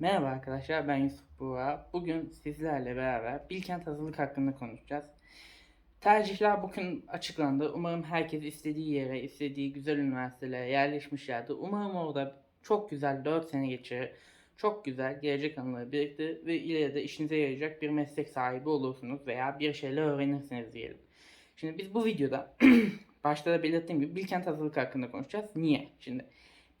Merhaba arkadaşlar ben Yusuf Buğra. Bugün sizlerle beraber Bilkent hazırlık hakkında konuşacağız. Tercihler bugün açıklandı. Umarım herkes istediği yere, istediği güzel üniversitelere yerleşmiş yerde. Umarım orada çok güzel 4 sene geçirir. Çok güzel gelecek anıları biriktirir ve ileride işinize yarayacak bir meslek sahibi olursunuz veya bir şeyler öğrenirsiniz diyelim. Şimdi biz bu videoda başta da belirttiğim gibi Bilkent hazırlık hakkında konuşacağız. Niye? Şimdi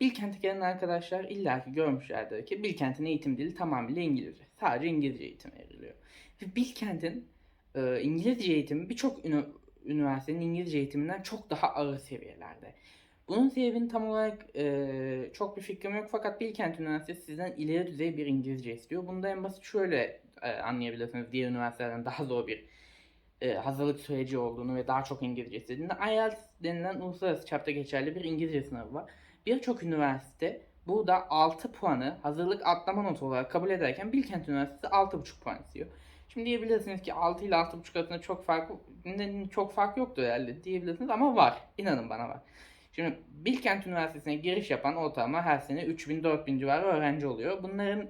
Bilkent'e gelen arkadaşlar illaki görmüşlerdir ki Bilkent'in eğitim dili tamamıyla İngilizce. Sadece İngilizce eğitim veriliyor. Ve Bilkent'in e, İngilizce eğitimi birçok ünü- üniversitenin İngilizce eğitiminden çok daha ağır seviyelerde. Bunun sebebini tam olarak e, çok bir fikrim yok fakat Bilkent Üniversitesi sizden ileri düzey bir İngilizce istiyor. Bunu da en basit şöyle e, anlayabilirsiniz diğer üniversitelerden daha zor bir e, hazırlık süreci olduğunu ve daha çok İngilizce istediğinde IELTS denilen uluslararası çapta geçerli bir İngilizce sınavı var. Birçok üniversite burada 6 puanı hazırlık atlama notu olarak kabul ederken Bilkent Üniversitesi 6,5 puan istiyor. Şimdi diyebilirsiniz ki 6 ile 6,5 arasında çok fark çok fark yoktur herhalde diyebilirsiniz ama var. İnanın bana var. Şimdi Bilkent Üniversitesi'ne giriş yapan ortalama her sene 3000-4000 civarı öğrenci oluyor. Bunların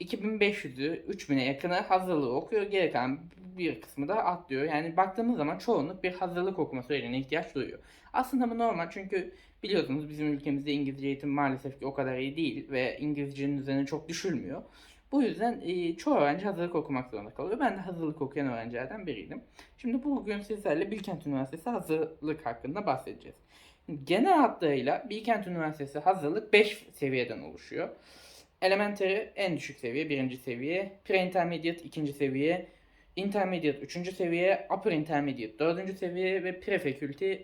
2500'ü 3000'e yakını hazırlığı okuyor. Geri kalan bir kısmı da atlıyor. Yani baktığımız zaman çoğunluk bir hazırlık okuma sürecine ihtiyaç duyuyor. Aslında bu normal çünkü biliyorsunuz bizim ülkemizde İngilizce eğitim maalesef ki o kadar iyi değil ve İngilizcenin üzerine çok düşülmüyor. Bu yüzden e, çoğu öğrenci hazırlık okumak zorunda kalıyor. Ben de hazırlık okuyan öğrencilerden biriydim. Şimdi bugün sizlerle Bilkent Üniversitesi hazırlık hakkında bahsedeceğiz. Genel hatlarıyla Bilkent Üniversitesi hazırlık 5 seviyeden oluşuyor. Elementary en düşük seviye, birinci seviye. Pre-intermediate ikinci seviye. Intermediate üçüncü seviye. Upper intermediate dördüncü seviye ve pre-faculty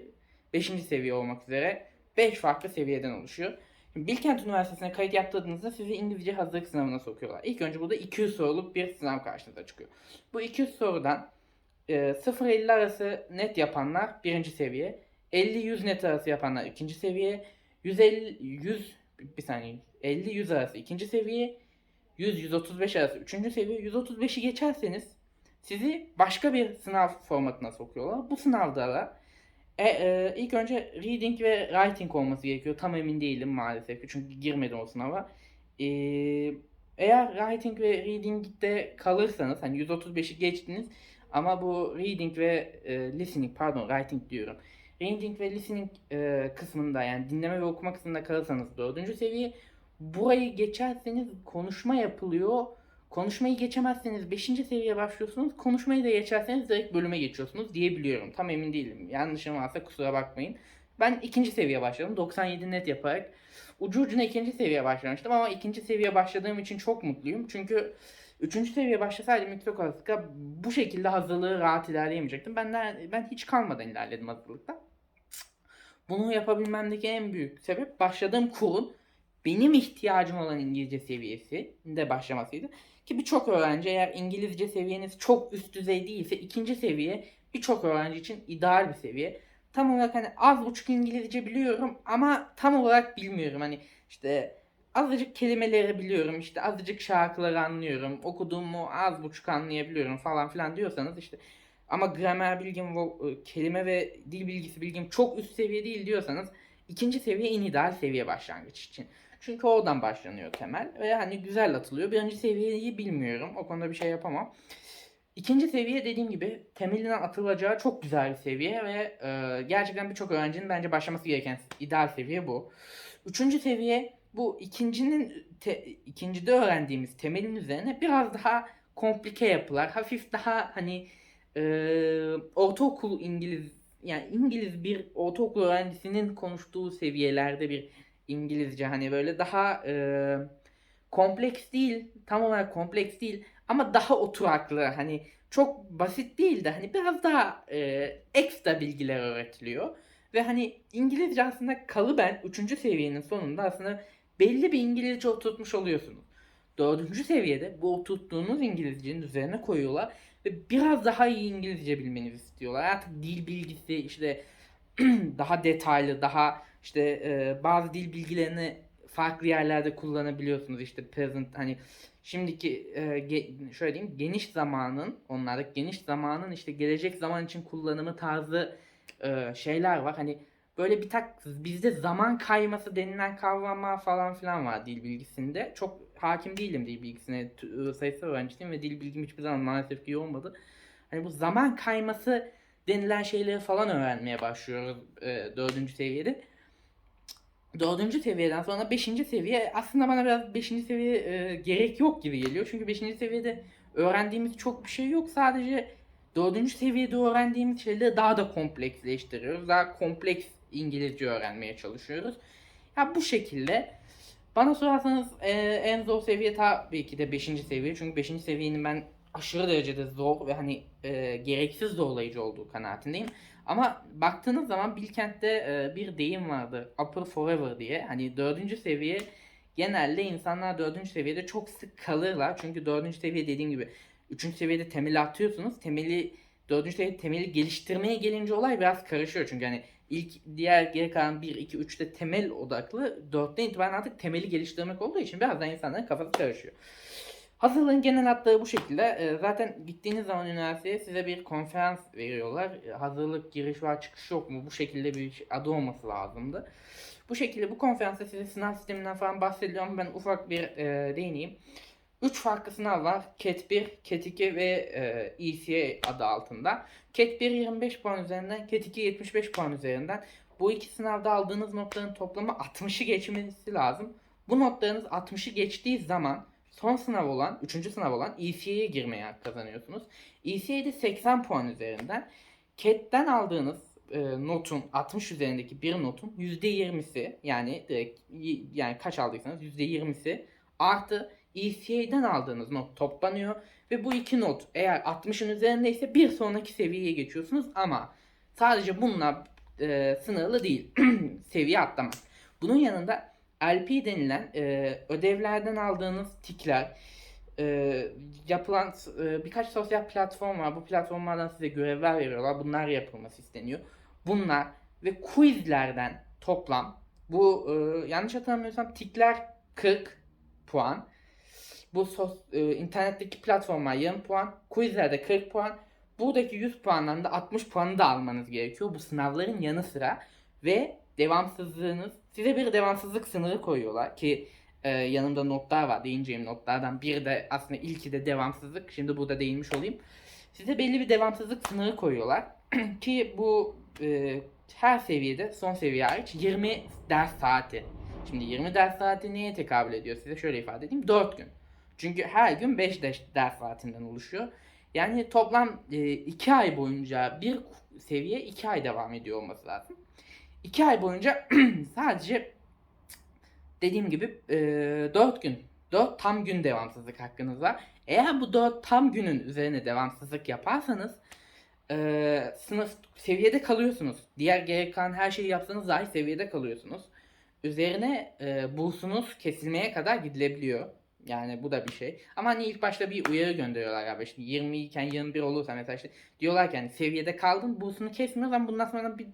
beşinci seviye olmak üzere 5 farklı seviyeden oluşuyor. Şimdi Bilkent Üniversitesi'ne kayıt yaptırdığınızda sizi İngilizce hazırlık sınavına sokuyorlar. İlk önce burada 200 soruluk bir sınav karşınıza çıkıyor. Bu 200 sorudan e, 0-50 arası net yapanlar birinci seviye. 50-100 net arası yapanlar ikinci seviye. 150 100 bir saniye 50-100 arası ikinci seviye. 100-135 arası üçüncü seviye. 135'i geçerseniz sizi başka bir sınav formatına sokuyorlar. Bu sınavda da e, e, ilk önce reading ve writing olması gerekiyor. Tam emin değilim maalesef çünkü girmedim o sınava. E, eğer writing ve reading'de kalırsanız hani 135'i geçtiniz ama bu reading ve e, listening pardon writing diyorum. Reading ve listening e, kısmında yani dinleme ve okuma kısmında kalırsanız dördüncü seviye. Burayı geçerseniz konuşma yapılıyor. Konuşmayı geçemezseniz 5. seviyeye başlıyorsunuz. Konuşmayı da geçerseniz direkt bölüme geçiyorsunuz diyebiliyorum. Tam emin değilim. Yanlışım varsa kusura bakmayın. Ben ikinci seviye başladım. 97 net yaparak. Ucu ucuna ikinci seviye başlamıştım ama ikinci seviye başladığım için çok mutluyum. Çünkü üçüncü seviye başlasaydım yüksek olasılıkla bu şekilde hazırlığı rahat ilerleyemeyecektim. Ben de, ben hiç kalmadan ilerledim hazırlıkta. Bunu yapabilmemdeki en büyük sebep başladığım kurun benim ihtiyacım olan İngilizce seviyesi de başlamasıydı. Ki birçok öğrenci eğer İngilizce seviyeniz çok üst düzey değilse ikinci seviye birçok öğrenci için ideal bir seviye. Tam olarak hani az buçuk İngilizce biliyorum ama tam olarak bilmiyorum. Hani işte azıcık kelimeleri biliyorum işte azıcık şarkıları anlıyorum okuduğumu az buçuk anlayabiliyorum falan filan diyorsanız işte ama gramer bilgim, vo- kelime ve dil bilgisi bilgim çok üst seviye değil diyorsanız ikinci seviye en ideal seviye başlangıç için. Çünkü oradan başlanıyor temel ve hani güzel atılıyor. Birinci seviyeyi bilmiyorum. O konuda bir şey yapamam. İkinci seviye dediğim gibi temelinden atılacağı çok güzel bir seviye ve e, gerçekten birçok öğrencinin bence başlaması gereken ideal seviye bu. Üçüncü seviye bu ikincinin te, ikincide öğrendiğimiz temelin üzerine biraz daha komplike yapılar, hafif daha hani e, ortaokul İngiliz yani İngiliz bir ortaokul öğrencisinin konuştuğu seviyelerde bir İngilizce hani böyle daha e, kompleks değil tam olarak kompleks değil ama daha oturaklı hani çok basit değil de hani biraz daha e, ekstra bilgiler öğretiliyor ve hani İngilizce aslında kalıben 3. seviyenin sonunda aslında belli bir İngilizce oturtmuş oluyorsunuz. Dördüncü seviyede bu oturttuğunuz İngilizcenin üzerine koyuyorlar ve biraz daha iyi İngilizce bilmenizi istiyorlar. Artık dil bilgisi işte daha detaylı, daha işte e, bazı dil bilgilerini farklı yerlerde kullanabiliyorsunuz. İşte present hani şimdiki e, ge- şöyle diyeyim geniş zamanın onlardaki geniş zamanın işte gelecek zaman için kullanımı tarzı e, şeyler var. Hani böyle bir tak bizde zaman kayması denilen kavramlar falan filan var dil bilgisinde. Çok hakim değilim dil bilgisine. Sayısal öğrencisiyim ve dil bilgim hiçbir zaman maalesef ki iyi olmadı. Hani bu zaman kayması denilen şeyleri falan öğrenmeye başlıyoruz e, dördüncü seviyede. Dördüncü seviyeden sonra beşinci seviye aslında bana biraz beşinci seviye e, gerek yok gibi geliyor. Çünkü beşinci seviyede öğrendiğimiz çok bir şey yok. Sadece dördüncü seviyede öğrendiğimiz şeyleri daha da kompleksleştiriyoruz. Daha kompleks İngilizce öğrenmeye çalışıyoruz. Ya bu şekilde bana sorarsanız e, en zor seviye tabii ki de 5. seviye. Çünkü 5. seviyenin ben aşırı derecede zor ve hani e, gereksiz zorlayıcı olduğu kanaatindeyim. Ama baktığınız zaman Bilkent'te e, bir deyim vardı. Upper Forever diye. Hani 4. seviye genelde insanlar 4. seviyede çok sık kalırlar. Çünkü 4. seviye dediğim gibi 3. seviyede temeli atıyorsunuz. Temeli 4. seviye temeli geliştirmeye gelince olay biraz karışıyor. Çünkü hani ilk diğer geri kalan 1, 2, 3'te temel odaklı. 4'ten itibaren artık temeli geliştirmek olduğu için biraz da insanların kafası karışıyor. Hazırlığın genel hatları bu şekilde. Ee, Zaten gittiğiniz zaman üniversiteye size bir konferans veriyorlar. Ee, Hazırlık giriş var çıkış yok mu? Bu şekilde bir şey- adı olması lazımdı. Bu şekilde bu konferansta size sınav sisteminden falan bahsediyorum. Ben ufak bir e, değineyim. 3 farklı sınav var. CAT 1, CAT 2 ve e, ECA adı altında. CAT 1 25 puan üzerinden, CAT 2 75 puan üzerinden. Bu iki sınavda aldığınız notların toplamı 60'ı geçmesi lazım. Bu notlarınız 60'ı geçtiği zaman son sınav olan, 3. sınav olan ECA'ye girmeye hak kazanıyorsunuz. ECA'de 80 puan üzerinden CAT'ten aldığınız e, notun 60 üzerindeki bir notun %20'si yani direkt yani kaç aldıysanız %20'si artı ECA'den aldığınız not toplanıyor ve bu iki not eğer 60'ın üzerindeyse bir sonraki seviyeye geçiyorsunuz ama sadece bununla e, sınırlı değil seviye atlamak. Bunun yanında LP denilen e, ödevlerden aldığınız tikler, e, yapılan e, birkaç sosyal platform var. Bu platformlardan size görevler veriyorlar. Bunlar yapılması isteniyor. Bunlar ve quizlerden toplam bu e, yanlış hatırlamıyorsam tikler 40 puan. Bu sos, e, internetteki platformlar 20 puan. Quizlerde 40 puan. Buradaki 100 puandan da 60 puanı da almanız gerekiyor. Bu sınavların yanı sıra ve devamsızlığınız size bir devamsızlık sınırı koyuyorlar ki e, yanımda notlar var değineceğim notlardan biri de aslında ilki de devamsızlık. Şimdi burada değinmiş olayım. Size belli bir devamsızlık sınırı koyuyorlar. Ki bu e, her seviyede son seviye hariç 20 ders saati. Şimdi 20 ders saati neye tekabül ediyor? Size şöyle ifade edeyim. 4 gün. Çünkü her gün 5 ders ders saatinden oluşuyor. Yani toplam 2 ay boyunca bir seviye 2 ay devam ediyor olması lazım 2 ay boyunca sadece dediğim gibi e, 4 gün 4 tam gün devamsızlık hakkınız var. Eğer bu 4 tam günün üzerine devamsızlık yaparsanız e, sınıf seviyede kalıyorsunuz. Diğer gerek kalan her şeyi yapsanız dahi seviyede kalıyorsunuz. Üzerine e, bursunuz kesilmeye kadar gidilebiliyor. Yani bu da bir şey. Ama hani ilk başta bir uyarı gönderiyorlar abi. Şimdi 20 iken 21 olursa mesela işte diyorlar ki hani seviyede kaldın bursunu kesmiyoruz ama bundan sonra bir,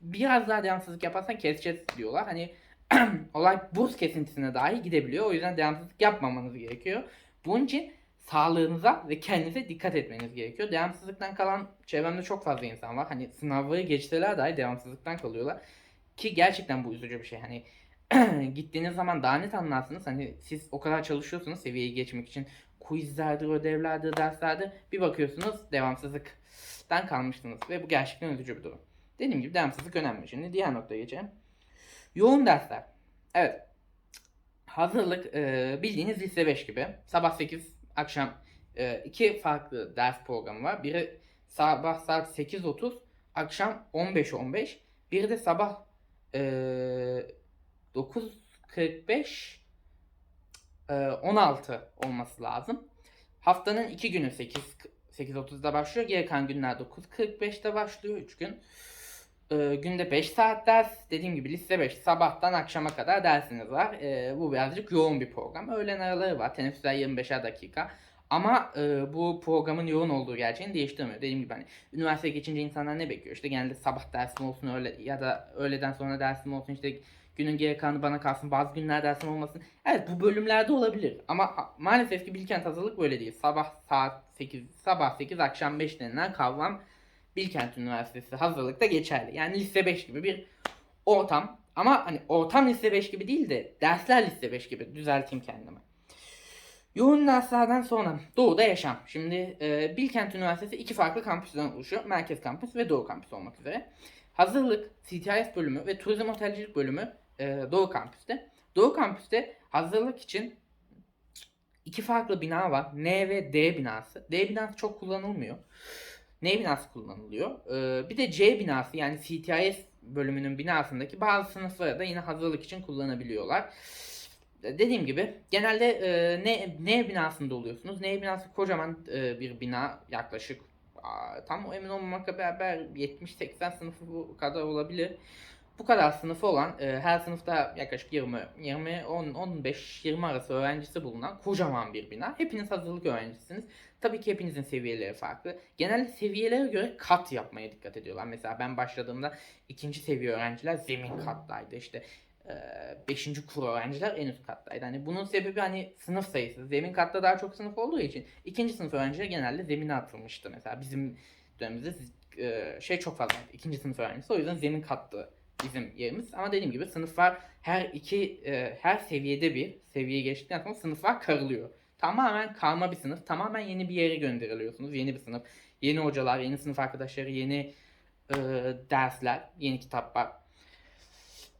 biraz daha devamsızlık yaparsan keseceğiz diyorlar. Hani olay burs kesintisine dahi gidebiliyor. O yüzden devamsızlık yapmamanız gerekiyor. Bunun için sağlığınıza ve kendinize dikkat etmeniz gerekiyor. Devamsızlıktan kalan çevremde çok fazla insan var. Hani sınavları geçseler dahi devamsızlıktan kalıyorlar. Ki gerçekten bu üzücü bir şey. Hani gittiğiniz zaman daha net anlarsınız. Hani siz o kadar çalışıyorsunuz seviyeyi geçmek için. Quizlerdir, ödevlerdir, derslerdir. Bir bakıyorsunuz devamsızlıktan kalmışsınız. Ve bu gerçekten üzücü bir durum. Dediğim gibi devamsızlık önemli. Şimdi diğer noktaya geçelim. Yoğun dersler. Evet. Hazırlık e, bildiğiniz lise 5 gibi. Sabah 8, akşam e, iki farklı ders programı var. Biri sabah saat 8.30, akşam 15.15. Biri de sabah e, 9.45, e, 16 olması lazım. Haftanın iki günü 8 8.30'da başlıyor. Geri kalan günler 9.45'te başlıyor. 3 gün. Ee, günde 5 saat ders. Dediğim gibi lise 5. Sabahtan akşama kadar dersiniz var. Ee, bu birazcık yoğun bir program. Öğlen araları var. Teneffüsler 25'er dakika. Ama e, bu programın yoğun olduğu gerçeğini değiştirmiyor. Dediğim gibi hani üniversiteye geçince insanlar ne bekliyor? İşte genelde sabah dersim olsun öyle ya da öğleden sonra dersim olsun işte günün geri kalanı bana kalsın bazı günler dersim olmasın. Evet bu bölümlerde olabilir ama maalesef ki Bilkent hazırlık böyle değil. Sabah saat 8 sabah 8 akşam 5 denilen kavram Bilkent Üniversitesi hazırlıkta geçerli. Yani lise 5 gibi bir ortam. Ama hani ortam lise 5 gibi değil de dersler lise 5 gibi düzelteyim kendime. Yoğun derslerden sonra Doğu'da yaşam. Şimdi e, Bilkent Üniversitesi iki farklı kampüsten oluşuyor. Merkez kampüs ve Doğu kampüsü olmak üzere. Hazırlık, CTIS bölümü ve Turizm Otelcilik bölümü e, Doğu kampüste. Doğu kampüste hazırlık için iki farklı bina var. N ve D binası. D binası çok kullanılmıyor. N binası kullanılıyor. Ee, bir de C binası yani CTIS bölümünün binasındaki bazı sınıfları da yine hazırlık için kullanabiliyorlar. Ee, Dediğim gibi genelde e, N, N binasında oluyorsunuz. N binası kocaman e, bir bina yaklaşık aa, tam emin olmamakla beraber 70-80 sınıfı bu kadar olabilir. Bu kadar sınıfı olan e, her sınıfta yaklaşık 20, 20, 10, 15, 20 arası öğrencisi bulunan kocaman bir bina. Hepiniz hazırlık öğrencisiniz. Tabii ki hepinizin seviyeleri farklı. Genelde seviyelere göre kat yapmaya dikkat ediyorlar. Mesela ben başladığımda ikinci seviye öğrenciler zemin kattaydı. İşte 5. kuru öğrenciler en üst kattaydı. Hani bunun sebebi hani sınıf sayısı. Zemin katta daha çok sınıf olduğu için ikinci sınıf öğrenciler genelde zemine atılmıştı. Mesela bizim dönemimizde şey çok fazla. ikinci sınıf öğrencisi. O yüzden zemin kattı bizim yerimiz. Ama dediğim gibi sınıflar her iki her seviyede bir seviye geçtikten sonra sınıflar karılıyor. Tamamen karma bir sınıf. Tamamen yeni bir yere gönderiliyorsunuz. Yeni bir sınıf. Yeni hocalar, yeni sınıf arkadaşları, yeni e, dersler, yeni kitaplar.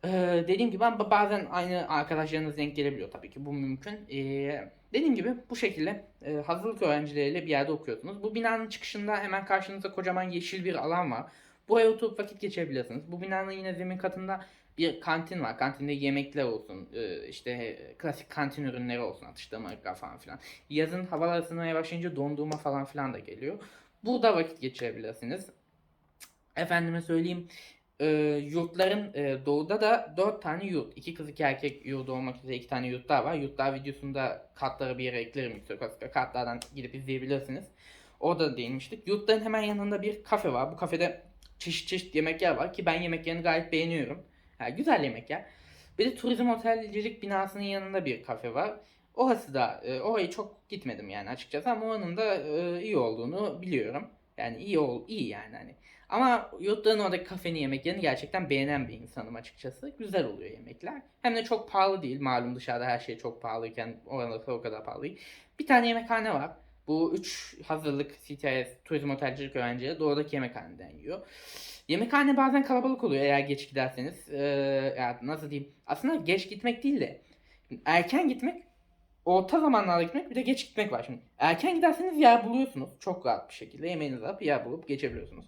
E, dediğim gibi ama bazen aynı arkadaşlarınız denk gelebiliyor tabii ki. Bu mümkün. E, dediğim gibi bu şekilde e, hazırlık öğrencileriyle bir yerde okuyorsunuz. Bu binanın çıkışında hemen karşınızda kocaman yeşil bir alan var. Buraya oturup vakit geçirebilirsiniz. Bu binanın yine zemin katında bir kantin var. Kantinde yemekler olsun, e, işte klasik kantin ürünleri olsun, atıştırmalıklar falan filan. Yazın havalar ısınmaya başlayınca dondurma falan filan da geliyor. Burada vakit geçirebilirsiniz. Efendime söyleyeyim, e, yurtların e, doğuda da 4 tane yurt. 2 kız 2 erkek yurdu olmak üzere 2 tane yurt daha var. Yurtlar videosunda katları bir yere eklerim yüksek olasılıkla. Katlardan gidip izleyebilirsiniz. Orada değinmiştik. Yurtların hemen yanında bir kafe var. Bu kafede çeşit çeşit yemekler var ki ben yemeklerini gayet beğeniyorum. Yani güzel yemekler. Bir de turizm otelcilik binasının yanında bir kafe var. Orası da e, orayı çok gitmedim yani açıkçası ama oranın da e, iyi olduğunu biliyorum. Yani iyi ol iyi yani hani. Ama yurtların oradaki kafenin yemeklerini gerçekten beğenen bir insanım açıkçası. Güzel oluyor yemekler. Hem de çok pahalı değil. Malum dışarıda her şey çok pahalıyken orada o kadar pahalı değil. Bir tane yemekhane var. Bu 3 hazırlık CTS turizm otelcilik öğrencileri doğudaki yemekhaneden yiyor. Yemekhane bazen kalabalık oluyor eğer geç giderseniz. Ee, yani nasıl diyeyim? Aslında geç gitmek değil de erken gitmek, orta zamanlarda gitmek bir de geç gitmek var. Şimdi erken giderseniz yer buluyorsunuz çok rahat bir şekilde. Yemeğinizi alıp yer bulup geçebiliyorsunuz.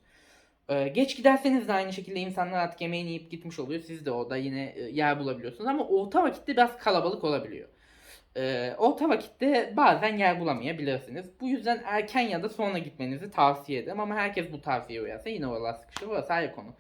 Ee, geç giderseniz de aynı şekilde insanlar artık yemeğini yiyip gitmiş oluyor. Siz de orada yine e, yer bulabiliyorsunuz ama orta vakitte biraz kalabalık olabiliyor. Ee, orta vakitte bazen yer bulamayabilirsiniz. Bu yüzden erken ya da sonra gitmenizi tavsiye ederim. Ama herkes bu tavsiyeye uyarsa yine oralar sıkışır. Orası ayrı konu.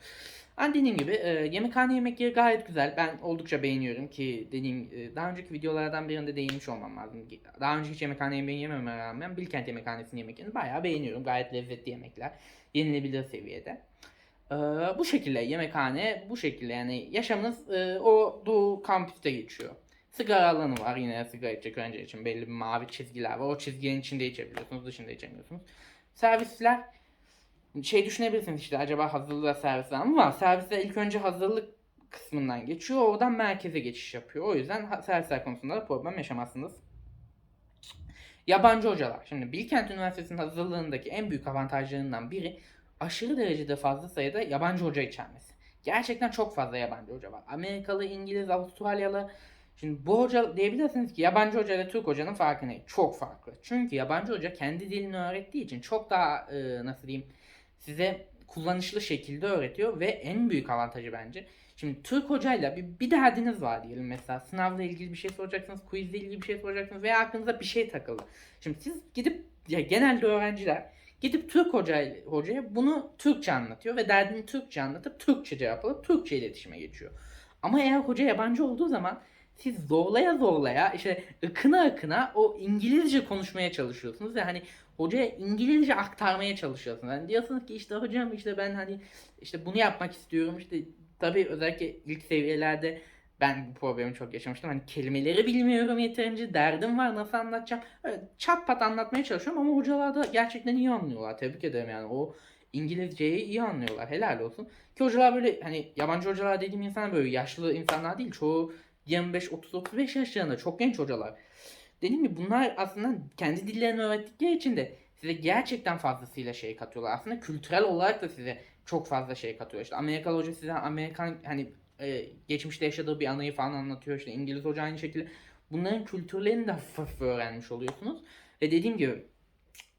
Ama dediğim gibi e, yemekhane yemekleri gayet güzel. Ben oldukça beğeniyorum ki dediğim e, daha önceki videolardan birinde değinmiş olmam lazım. Daha önce hiç yemekhane yemeği yememe rağmen Bilkent yemekhanesinin yemeklerini bayağı beğeniyorum. Gayet lezzetli yemekler. Yenilebilir seviyede. E, bu şekilde yemekhane bu şekilde yani yaşamınız e, o doğu kampüste geçiyor. Sigara alanı var yine sigara içecek önce için belli bir mavi çizgiler var. O çizginin içinde içebiliyorsunuz, dışında içemiyorsunuz. Servisler şey düşünebilirsiniz işte acaba hazırlığa servis var mı? Var. Servisler ilk önce hazırlık kısmından geçiyor. Oradan merkeze geçiş yapıyor. O yüzden servisler konusunda da problem yaşamazsınız. Yabancı hocalar. Şimdi Bilkent Üniversitesi'nin hazırlığındaki en büyük avantajlarından biri aşırı derecede fazla sayıda yabancı hoca içermesi. Gerçekten çok fazla yabancı hoca var. Amerikalı, İngiliz, Avustralyalı. Şimdi bu hoca diyebilirsiniz ki yabancı hoca ile Türk hocanın farkı ne? Çok farklı. Çünkü yabancı hoca kendi dilini öğrettiği için çok daha e, nasıl diyeyim size kullanışlı şekilde öğretiyor ve en büyük avantajı bence. Şimdi Türk hocayla bir, bir derdiniz var diyelim mesela sınavla ilgili bir şey soracaksınız, quizle ilgili bir şey soracaksınız veya aklınıza bir şey takıldı. Şimdi siz gidip ya genelde öğrenciler gidip Türk hoca, hocaya bunu Türkçe anlatıyor ve derdini Türkçe anlatıp Türkçe cevap alıp Türkçe iletişime geçiyor. Ama eğer hoca yabancı olduğu zaman siz zorlaya zorlaya işte ıkına ıkına o İngilizce konuşmaya çalışıyorsunuz ve hani hocaya İngilizce aktarmaya çalışıyorsunuz. Yani diyorsunuz ki işte hocam işte ben hani işte bunu yapmak istiyorum işte tabii özellikle ilk seviyelerde ben bu problemi çok yaşamıştım. Hani kelimeleri bilmiyorum yeterince derdim var nasıl anlatacağım. Öyle çat pat anlatmaya çalışıyorum ama hocalar da gerçekten iyi anlıyorlar. Tebrik ederim yani o İngilizceyi iyi anlıyorlar. Helal olsun. Ki hocalar böyle hani yabancı hocalar dediğim insanlar böyle yaşlı insanlar değil. Çoğu 25, 30, 35 yaşlarında çok genç hocalar. dediğim gibi bunlar aslında kendi dillerini öğrettikleri için de size gerçekten fazlasıyla şey katıyorlar. Aslında kültürel olarak da size çok fazla şey katıyor. İşte Amerikalı hoca size Amerikan hani e, geçmişte yaşadığı bir anıyı falan anlatıyor. İşte İngiliz hoca aynı şekilde. Bunların kültürlerini de hafif hafif öğrenmiş oluyorsunuz. Ve dediğim gibi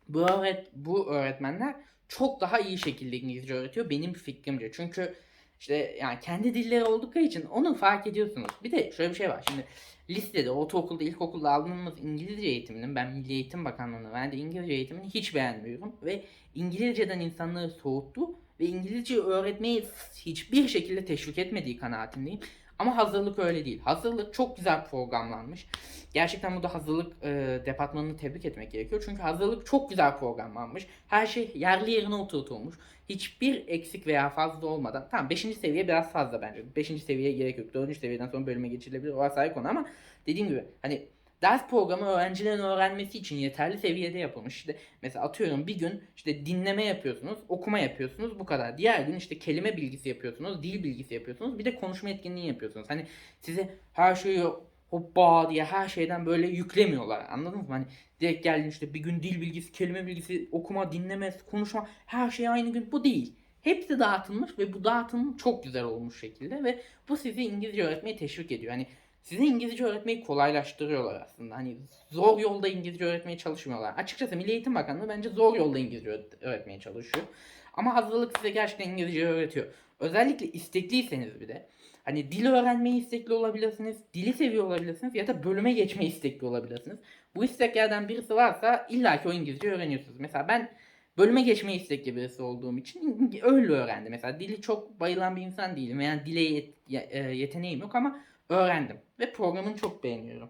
bu, öğret bu öğretmenler çok daha iyi şekilde İngilizce öğretiyor benim fikrimce. Çünkü işte yani kendi dilleri oldukları için onu fark ediyorsunuz. Bir de şöyle bir şey var. Şimdi listede, ortaokulda, ilkokulda aldığımız İngilizce eğitiminin ben Milli Eğitim Bakanlığı'na verdiği İngilizce eğitimini hiç beğenmiyorum. Ve İngilizceden insanları soğuttu ve İngilizce öğretmeyi hiçbir şekilde teşvik etmediği kanaatindeyim. Ama hazırlık öyle değil. Hazırlık çok güzel programlanmış. Gerçekten burada hazırlık e, departmanını tebrik etmek gerekiyor. Çünkü hazırlık çok güzel programlanmış. Her şey yerli yerine oturtulmuş. Hiçbir eksik veya fazla olmadan. Tamam 5. seviye biraz fazla bence. 5. seviyeye gerek yok. 4. seviyeden sonra bölüme geçilebilir. O ayrı konu ama dediğim gibi hani ders programı öğrencilerin öğrenmesi için yeterli seviyede yapılmış. İşte mesela atıyorum bir gün işte dinleme yapıyorsunuz, okuma yapıyorsunuz bu kadar. Diğer gün işte kelime bilgisi yapıyorsunuz, dil bilgisi yapıyorsunuz. Bir de konuşma etkinliği yapıyorsunuz. Hani size her şeyi hoppa diye her şeyden böyle yüklemiyorlar. Anladınız mı? Hani direkt geldin işte bir gün dil bilgisi, kelime bilgisi, okuma, dinleme, konuşma her şey aynı gün. Bu değil. Hepsi dağıtılmış ve bu dağıtım çok güzel olmuş şekilde ve bu sizi İngilizce öğretmeye teşvik ediyor. Hani size İngilizce öğretmeyi kolaylaştırıyorlar aslında. Hani zor yolda İngilizce öğretmeye çalışmıyorlar. Açıkçası Milli Eğitim Bakanlığı bence zor yolda İngilizce öğretmeye çalışıyor. Ama hazırlık size gerçekten İngilizce öğretiyor. Özellikle istekliyseniz bir de hani dil öğrenmeyi istekli olabilirsiniz, dili seviyor olabilirsiniz ya da bölüme geçmeyi istekli olabilirsiniz. Bu isteklerden birisi varsa illaki o İngilizce öğreniyorsunuz. Mesela ben bölüme geçmeyi istekli birisi olduğum için öyle öğrendim. Mesela dili çok bayılan bir insan değilim veya dile yet- e, yeteneğim yok ama öğrendim. Ve programını çok beğeniyorum.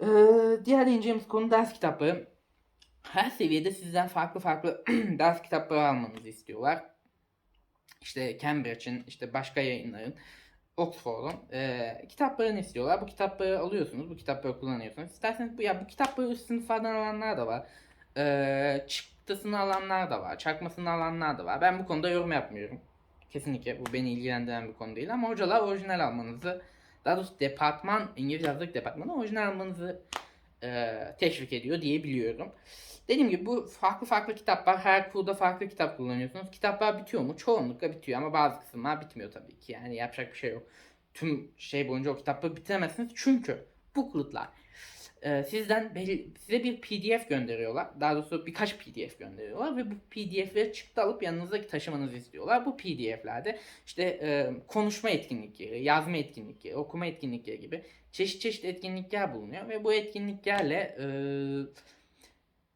Ee, diğer değineceğimiz konu ders kitapları. Her seviyede sizden farklı farklı ders kitapları almanızı istiyorlar. İşte Cambridge'in, işte başka yayınların, Oxford'un e, kitaplarını istiyorlar. Bu kitapları alıyorsunuz, bu kitapları kullanıyorsunuz. İsterseniz bu ya bu kitapları üst sınıflardan alanlar da var. E, çıktısını alanlar da var, çakmasını alanlar da var. Ben bu konuda yorum yapmıyorum. Kesinlikle bu beni ilgilendiren bir konu değil ama hocalar orijinal almanızı daha doğrusu departman İngilizce hazırlık departmanı orijinal almanızı e, teşvik ediyor diyebiliyorum. Dediğim gibi bu farklı farklı kitaplar her kurda farklı kitap kullanıyorsunuz. Kitaplar bitiyor mu? Çoğunlukla bitiyor ama bazı kısımlar bitmiyor tabii ki. Yani yapacak bir şey yok. Tüm şey boyunca o kitapları bitiremezsiniz. Çünkü bookletlar e, sizden belli, size bir PDF gönderiyorlar. Daha doğrusu birkaç PDF gönderiyorlar ve bu PDF'leri çıktı alıp yanınıza taşımanızı istiyorlar. Bu PDF'lerde işte e, konuşma etkinlikleri, yazma etkinlikleri, okuma etkinlikleri gibi çeşit çeşit etkinlikler bulunuyor ve bu etkinliklerle e,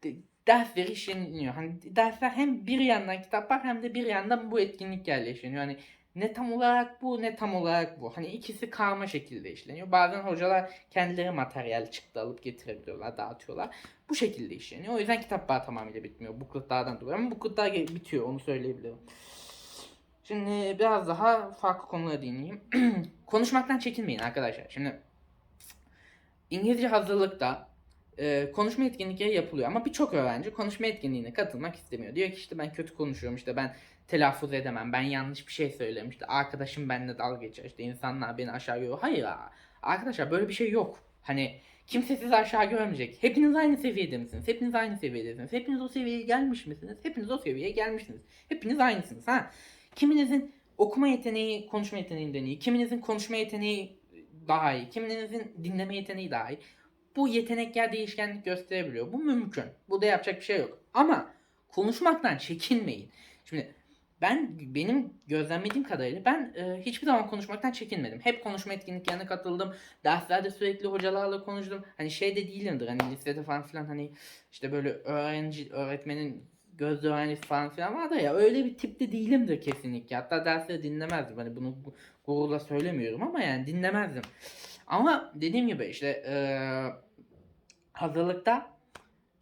de, dersleri işleniyor. Hani dersler hem bir yandan kitaplar hem de bir yandan bu etkinliklerle işleniyor. Hani ne tam olarak bu ne tam olarak bu. Hani ikisi karma şekilde işleniyor. Bazen hocalar kendileri materyal çıktı alıp getirebiliyorlar, dağıtıyorlar. Bu şekilde işleniyor. O yüzden kitaplar tamamıyla bitmiyor. Bookletlardan dolayı ama bookletlar bitiyor onu söyleyebilirim. Şimdi biraz daha farklı konulara değineyim. Konuşmaktan çekinmeyin arkadaşlar. Şimdi İngilizce hazırlıkta e, konuşma etkinlikleri yapılıyor ama birçok öğrenci konuşma etkinliğine katılmak istemiyor. Diyor ki işte ben kötü konuşuyorum işte ben telaffuz edemem ben yanlış bir şey söylerim işte arkadaşım benimle dalga geçer işte insanlar beni aşağı görüyor. Hayır arkadaşlar böyle bir şey yok. Hani kimse sizi aşağı görmeyecek. Hepiniz aynı seviyede misiniz? Hepiniz aynı seviyedesiniz. Hepiniz o seviyeye gelmiş misiniz? Hepiniz o seviyeye gelmişsiniz. Hepiniz aynısınız ha. Kiminizin okuma yeteneği konuşma yeteneğinden iyi. Kiminizin konuşma yeteneği daha iyi. Kiminizin dinleme yeteneği daha iyi bu yetenekler değişkenlik gösterebiliyor. Bu mümkün. Bu da yapacak bir şey yok. Ama konuşmaktan çekinmeyin. Şimdi ben benim gözlemlediğim kadarıyla ben e, hiçbir zaman konuşmaktan çekinmedim. Hep konuşma etkinliklerine katıldım. Derslerde sürekli hocalarla konuştum. Hani şey de değilimdir hani lisede falan filan hani işte böyle öğrenci öğretmenin göz öğrencisi falan filan vardı ya öyle bir tipte değilimdir kesinlikle. Hatta dersleri dinlemezdim. Hani bunu gururla söylemiyorum ama yani dinlemezdim. Ama dediğim gibi işte eee hazırlıkta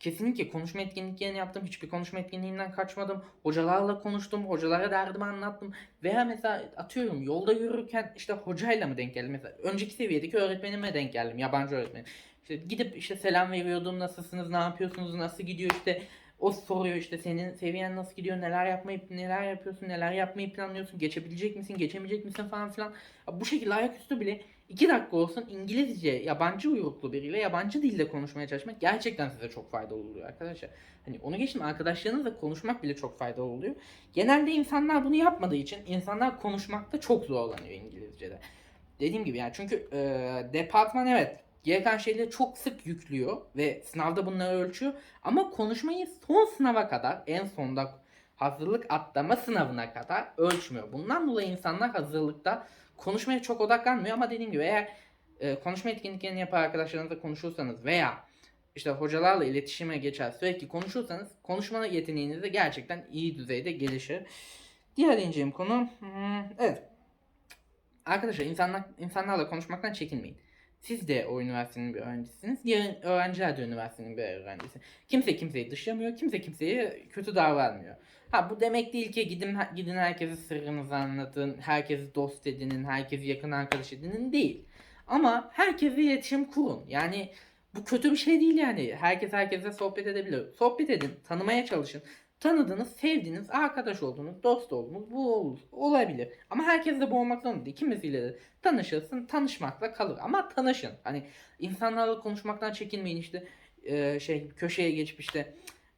kesinlikle konuşma etkinliklerini yaptım. Hiçbir konuşma etkinliğinden kaçmadım. Hocalarla konuştum. Hocalara derdimi anlattım. Veya mesela atıyorum yolda yürürken işte hocayla mı denk geldim? Mesela önceki seviyedeki öğretmenime denk geldim. Yabancı öğretmenim. İşte gidip işte selam veriyordum. Nasılsınız? Ne yapıyorsunuz? Nasıl gidiyor? işte o soruyor işte senin seviyen nasıl gidiyor? Neler yapmayı neler yapıyorsun? Neler yapmayı planlıyorsun? Geçebilecek misin? Geçemeyecek misin falan filan. Bu şekilde ayaküstü bile 2 dakika olsun İngilizce yabancı uyruklu biriyle yabancı dilde konuşmaya çalışmak gerçekten size çok faydalı oluyor arkadaşlar. Hani onu geçtim arkadaşlarınızla konuşmak bile çok faydalı oluyor. Genelde insanlar bunu yapmadığı için insanlar konuşmakta çok zorlanıyor İngilizce'de. Dediğim gibi yani çünkü e, departman evet gereken şeyleri çok sık yüklüyor ve sınavda bunları ölçüyor. Ama konuşmayı son sınava kadar en sonda hazırlık atlama sınavına kadar ölçmüyor. Bundan dolayı insanlar hazırlıkta konuşmaya çok odaklanmıyor ama dediğim gibi eğer e, konuşma etkinliklerini yapar arkadaşlarınızla konuşursanız veya işte hocalarla iletişime geçer sürekli konuşursanız konuşma yeteneğiniz de gerçekten iyi düzeyde gelişir. Diğer ineceğim konu hmm, evet. Arkadaşlar insanlar, insanlarla konuşmaktan çekinmeyin. Siz de o üniversitenin bir öğrencisiniz. Diğer öğrenciler de üniversitenin bir öğrencisi. Kimse kimseyi dışlamıyor. Kimse kimseye kötü davranmıyor. Ha bu demek değil ki gidin gidin herkese sırrınızı anlatın, herkesi dost edinin, herkesi yakın arkadaş edinin değil. Ama herkese iletişim kurun. Yani bu kötü bir şey değil yani. Herkes herkese sohbet edebilir. Sohbet edin, tanımaya çalışın. Tanıdığınız, sevdiğiniz, arkadaş olduğunuz, dost olduğunuz bu ol- olabilir. Ama herkes de bu olmak zorunda değil. Kimisiyle de tanışırsın, tanışmakla kalır. Ama tanışın. Hani insanlarla konuşmaktan çekinmeyin işte e, şey köşeye geçip işte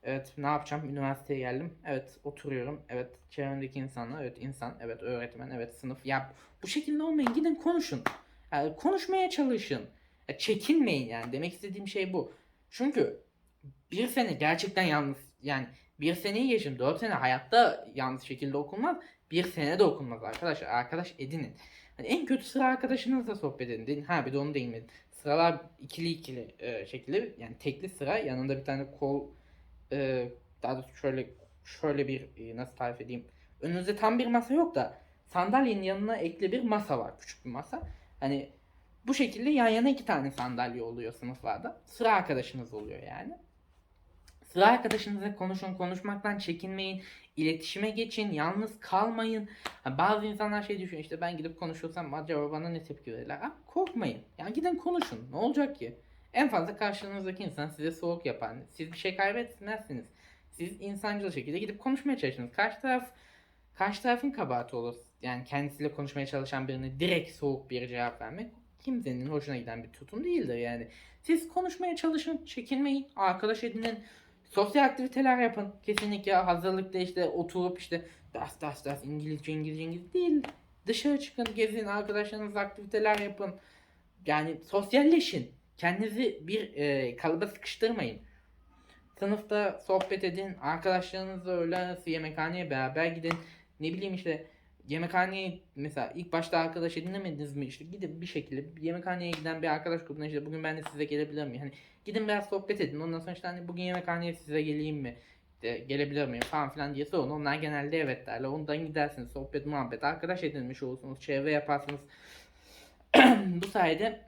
evet ne yapacağım? Üniversiteye geldim. Evet oturuyorum. Evet çevremdeki insanlar evet insan evet öğretmen evet sınıf. Ya bu şekilde olmayın. Gidin konuşun. Yani konuşmaya çalışın. Ya çekinmeyin yani. Demek istediğim şey bu. Çünkü bir sene gerçekten yalnız yani bir seneyi geçin. Dört sene hayatta yalnız şekilde okunmaz. Bir sene de okunmaz arkadaşlar arkadaş edinin. Hani en kötü sıra arkadaşınızla sohbet edin. Ha bir de onu değinmedim sıralar ikili ikili e, şekilde yani tekli sıra. Yanında bir tane kol e, daha doğrusu şöyle şöyle bir e, nasıl tarif edeyim? Önünüzde tam bir masa yok da sandalyenin yanına ekli bir masa var küçük bir masa. Hani bu şekilde yan yana iki tane sandalye oluyor sınıflarda. Sıra arkadaşınız oluyor yani. Sıra arkadaşınızla konuşun konuşmaktan çekinmeyin iletişime geçin yalnız kalmayın. Ha, bazı insanlar şey düşünüyor işte ben gidip konuşursam acaba bana ne tepki verirler? Abi korkmayın. Yani gidin konuşun ne olacak ki en fazla karşınızdaki insan size soğuk yapar. Siz bir şey kaybetmezsiniz. Siz insancıl şekilde gidip konuşmaya çalışırsınız. Karşı taraf karşı tarafın kabahati olur. Yani kendisiyle konuşmaya çalışan birine direkt soğuk bir cevap vermek kimsenin hoşuna giden bir tutum değildir yani. Siz konuşmaya çalışın, çekinmeyin, arkadaş edinin, sosyal aktiviteler yapın. Kesinlikle hazırlıkta işte oturup işte ders ders ders İngilizce İngilizce İngilizce değil. Dışarı çıkın, gezin, arkadaşlarınızla aktiviteler yapın. Yani sosyalleşin. Kendinizi bir e, kalıba sıkıştırmayın. Sınıfta sohbet edin. Arkadaşlarınızla öğlen arası yemekhaneye beraber gidin. Ne bileyim işte yemekhaneye mesela ilk başta arkadaş edinemediniz mi işte gidin bir şekilde yemekhaneye giden bir arkadaş grubuna işte bugün ben de size gelebilir miyim? Hani gidin biraz sohbet edin. Ondan sonra işte hani bugün yemekhaneye size geleyim mi? İşte gelebilir miyim falan filan diye sorun. Onlar genelde evet derler. Ondan gidersiniz. Sohbet, muhabbet, arkadaş edinmiş olursunuz. Çevre yaparsınız. Bu sayede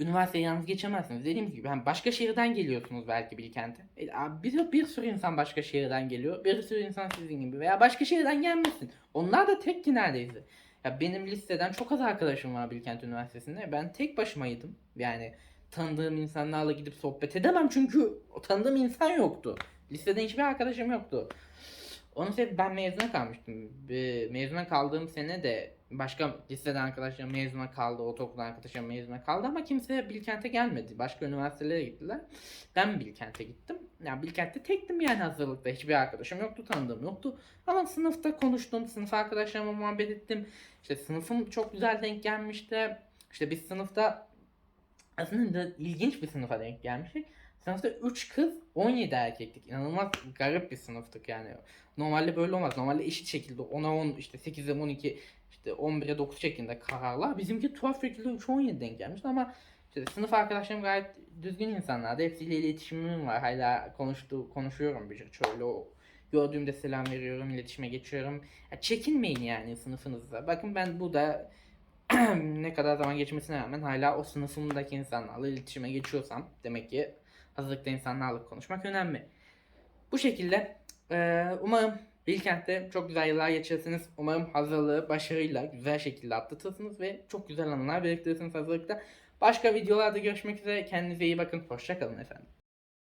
üniversiteyi yalnız geçemezsiniz. Dediğim gibi hani başka şehirden geliyorsunuz belki Bilkent'e. E, bir, bir sürü insan başka şehirden geliyor. Bir sürü insan sizin gibi veya başka şehirden gelmesin. Onlar da tek ki neredeyse. Ya benim listeden çok az arkadaşım var Bilkent Üniversitesi'nde. Ben tek başımaydım. Yani tanıdığım insanlarla gidip sohbet edemem çünkü tanıdığım insan yoktu. Listeden hiçbir arkadaşım yoktu. Onun sebebi ben mezuna kalmıştım. Mezuna kaldığım sene de başka liseden arkadaşlarım mezuna kaldı, ortaokuldan arkadaşlarım mezuna kaldı ama kimse Bilkent'e gelmedi. Başka üniversitelere gittiler. Ben Bilkent'e gittim. Yani Bilkent'te tektim yani hazırlıkta. Hiçbir arkadaşım yoktu, tanıdığım yoktu. Ama sınıfta konuştum, sınıf arkadaşlarımla muhabbet ettim. İşte sınıfım çok güzel denk gelmişti. İşte biz sınıfta aslında ilginç bir sınıfa denk gelmiştik. Sınıfta 3 kız 17 erkektik. İnanılmaz garip bir sınıftık yani. Normalde böyle olmaz. Normalde eşit şekilde 10'a 10 işte 8'e 12 işte 11'e 9 şeklinde kararlar. Bizimki tuhaf şekilde 3'e 17 denk gelmişti ama işte sınıf arkadaşlarım gayet düzgün insanlardı. Hepsiyle iletişimim var. Hala konuştu, konuşuyorum bir şöyle o gördüğümde selam veriyorum, iletişime geçiyorum. Ya çekinmeyin yani sınıfınızda. Bakın ben bu da ne kadar zaman geçmesine rağmen hala o sınıfımdaki insanlarla iletişime geçiyorsam demek ki hazırlıkta insanlarla konuşmak önemli. Bu şekilde umarım Bilkent'te çok güzel yıllar geçirirsiniz. Umarım hazırlığı başarıyla güzel şekilde atlatırsınız ve çok güzel anılar biriktirirsiniz hazırlıkta. Başka videolarda görüşmek üzere. Kendinize iyi bakın. Hoşçakalın efendim.